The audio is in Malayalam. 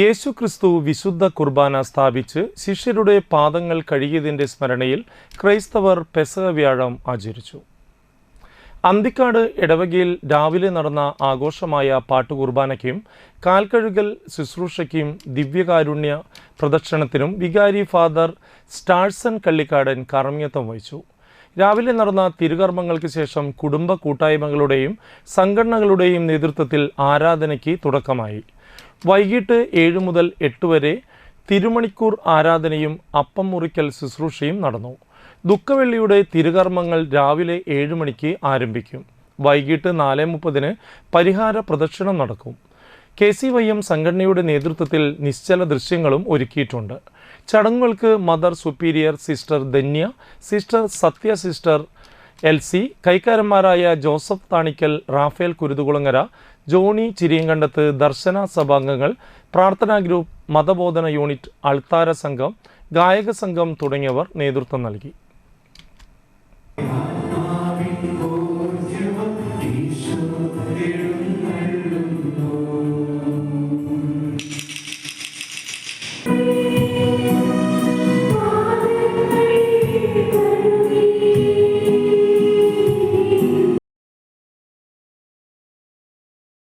യേശു ക്രിസ്തു വിശുദ്ധ കുർബാന സ്ഥാപിച്ച് ശിഷ്യരുടെ പാദങ്ങൾ കഴുകിയതിന്റെ സ്മരണയിൽ ക്രൈസ്തവർ പെസക വ്യാഴം ആചരിച്ചു. അന്തിക്കാട് ഇടവകയിൽ രാവിലെ നടന്ന ആഘോഷമായ പാട്ടുകുർബാനയ്ക്കും കാൽക്കഴുകൽ ശുശ്രൂഷയ്ക്കും ദിവ്യകാരുണ്യ പ്രദക്ഷിണത്തിനും വികാരി ഫാദർ സ്റ്റാഴ്സൺ കള്ളിക്കാടൻ കർമ്മ്യത്വം വഹിച്ചു. രാവിലെ നടന്ന തിരുകർമ്മങ്ങൾക്ക് ശേഷം കുടുംബ കൂട്ടായ്മകളുടെയും സംഘടനകളുടെയും നേതൃത്വത്തിൽ ആരാധനയ്ക്ക് തുടക്കമായി. വൈകിട്ട് ഏഴ് മുതൽ എട്ട് വരെ തിരുമണിക്കൂർ ആരാധനയും അപ്പം മുറിക്കൽ ശുശ്രൂഷയും നടന്നു. ദുഃഖവെള്ളിയുടെ തിരുകർമ്മങ്ങൾ രാവിലെ ഏഴ് മണിക്ക് ആരംഭിക്കും. വൈകിട്ട് നാല് മുപ്പതിന് പരിഹാര പ്രദക്ഷിണം നടക്കും. കെ സി വൈ എം സംഘടനയുടെ നേതൃത്വത്തിൽ നിശ്ചല ദൃശ്യങ്ങളും ഒരുക്കിയിട്ടുണ്ട്. ചടങ്ങുകൾക്ക് mother superior sister Dhanya sister Sathya sister L C കൈക്കാരന്മാരായ Joseph Thanikkal Raphael Kuruthukulangara Johnny Chiriyankandath Darshana സഭാംഗങ്ങൾ പ്രാർത്ഥനാ ഗ്രൂപ്പ് മതബോധന യൂണിറ്റ് അൾത്താര സംഘം ഗായക സംഘം തുടങ്ങിയവർ നേതൃത്വം നൽകി.